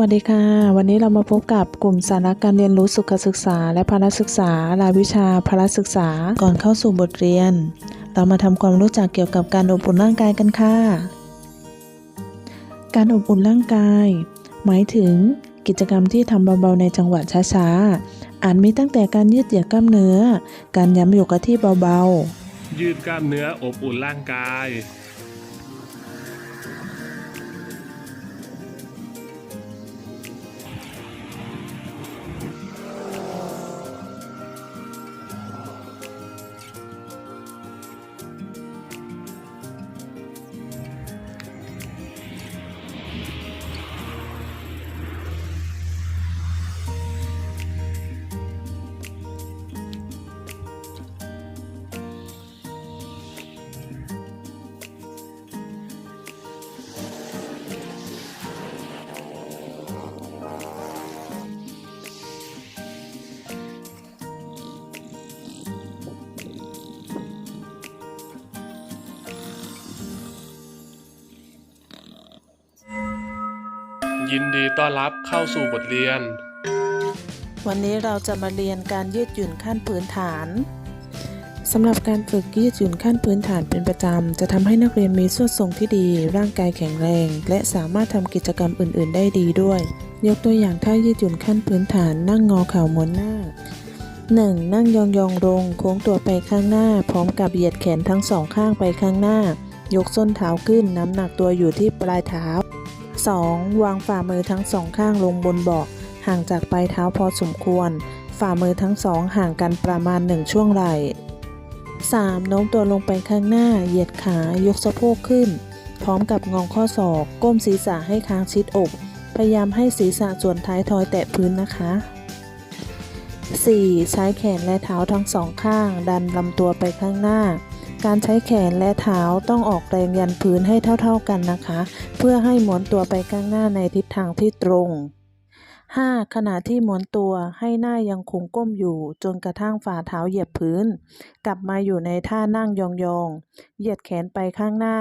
วัสดีค่ะ วันนี้เรามาพบกับกลุ่มสาระการเรียนรู้สุขศึกษา และพละศึกษารายวิชาพละศึกษาก่อนเข้าสู่บทเรียน เรามาทำความรู้จักเกี่ยวกับการอบอุ่นร่างกายกันค่ะ การอบอุ่นร่างกาย หมายถึงกิจกรรมที่ทำเบาๆในจังหวะช้าๆอาจมีตั้งแต่การยืดเหยียดกล้ามเนื้อ การย้ำอยู่กับที่เบาๆ ยืดกล้ามเนื้ออบอุ่นร่างกาย ยินดีต้อนรับเข้าสู่บทเรียน วันนี้เราจะมาเรียนการยืดหยุ่นขั้นพื้นฐานสำหรับการฝึกยืดหยุ่นขั้นพื้นฐานเป็นประจำ จะทำให้นักเรียนมีส่วนทรงที่ดี ร่างกายแข็งแรง และสามารถทำกิจกรรมอื่น ๆ ได้ดีด้วย ยกตัวอย่างท่ายืดหยุ่นขั้นพื้นฐานนั่งงอเข่าม้วนหน้า 1. นั่งยองๆลงโค้งตัวไปข้างหน้า พร้อมกับเหยียดแขนทั้งสองข้างไปข้างหน้า ยกส้นเท้าขึ้นน้ำหนักตัวอยู่ที่ปลายเท้า 2. วางฝ่ามือทั้งสองข้างลงบนเบาะห่างจากปลายเท้าพอสมควร ฝ่ามือทั้งสองห่างกันประมาณ 1 ช่วงไหล่ 3. โน้มตัวลงไปข้างหน้า เหยียดขายกสะโพกขึ้น พร้อมกับงองข้อศอก ก้มศีรษะให้ค้างชิดอก พยายามให้ศีรษะส่วนท้ายทอยแตะพื้นนะคะ 4. ใช้แขนและเท้าทั้งสองข้าง ดันลำตัวไปข้างหน้า การใช้แขนและเท้าต้องออกแรงยันพื้นให้เท่าๆกันนะคะ เพื่อให้หมุนตัวไปข้างหน้าในทิศทางที่ตรง 5. ขณะที่หมุนตัวให้หน้ายังคงก้มอยู่จนกระทั่งฝ่าเท้าเหยียบพื้น กลับมาอยู่ในท่านั่งยองๆ เหยียดแขนไปข้างหน้า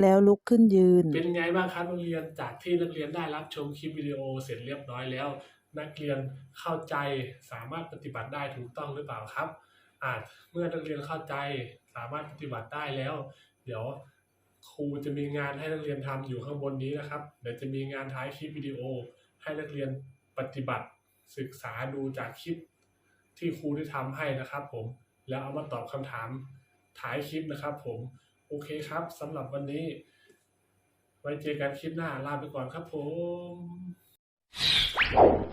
แล้วลุกขึ้นยืน เป็นไงบ้างครับนักเรียนจากที่นักเรียนได้รับชมคลิปวิดีโอเสร็จเรียบร้อยแล้ว นักเรียนเข้าใจสามารถปฏิบัติได้ถูกต้องหรือเปล่าครับ อาจเมื่อนักเรียนเข้าใจสามารถปฏิบัติได้แล้ว เดี๋ยวครูจะมีงานให้นักเรียนทำอยู่ข้างบนนี้นะครับ เดี๋ยวจะมีงานท้ายคลิปวิดีโอ ให้นักเรียนปฏิบัติศึกษาดูจากคลิปที่ครูได้ทำให้นะครับผมแล้วเอามาตอบคำถามท้ายคลิปนะครับผมโอเคครับสำหรับวันนี้ ไว้เจอกันคลิปหน้าลาไปก่อนครับผม